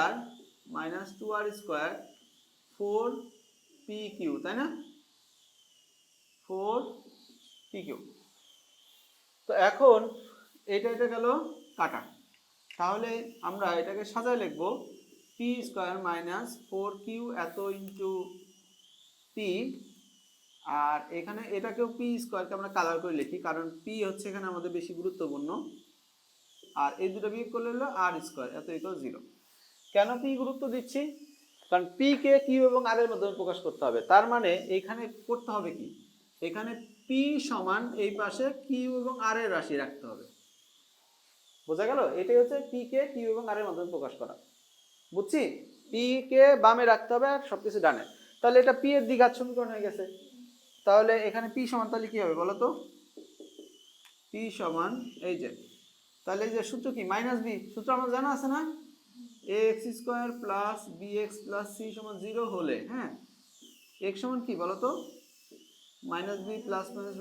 আর minus two আর square four P Q তাই না? Four P Q তো এখন এটা এটা গেল কাটা। তাহলে আমরা এটাকে সাজায় লিখব P square minus four Q এত ইন্টু পি আর এখানে এটাকেও পি স্কোয়ারকে আমরা কালার করে লিখি, কারণ পি হচ্ছে এখানে আমাদের বেশি গুরুত্বপূর্ণ। আর এই দুটো বিয়োগ করলে হলো আর স্কোয়ার এত ইকুয়াল জিরো কেন পি গুরুত্ব দিচ্ছি? কারণ পি কে কিউ এবং আর এর মাধ্যমে প্রকাশ করতে হবে। তার মানে এখানে করতে হবে কি? এখানে পি সমান এই পাশে কিউ এবং আর এর রাশি রাখতে হবে। বোঝা গেল? এটাই হচ্ছে পি কে কিউ এবং আর এর মাধ্যমে প্রকাশ করা। বুঝছি? পি কে বামে রাখতে হবে আর সবকিছু ডানে। তাহলে এটা পি এর দ্বিঘাত সমীকরণ হয়ে গেছে। তাহলে এখানে পি সমান তাহলে কি হবে বলো তো? পি সমান এই যে। তাহলে এই যে সূত্র কি? মাইনাস বি সূত্র আমার জানা আছে না? A X square plus B X plus C সমান জিরো হলে হ্যাঁ? এক্স সমান কি বলো তো মাইনাস বি প্লাস মাইনাস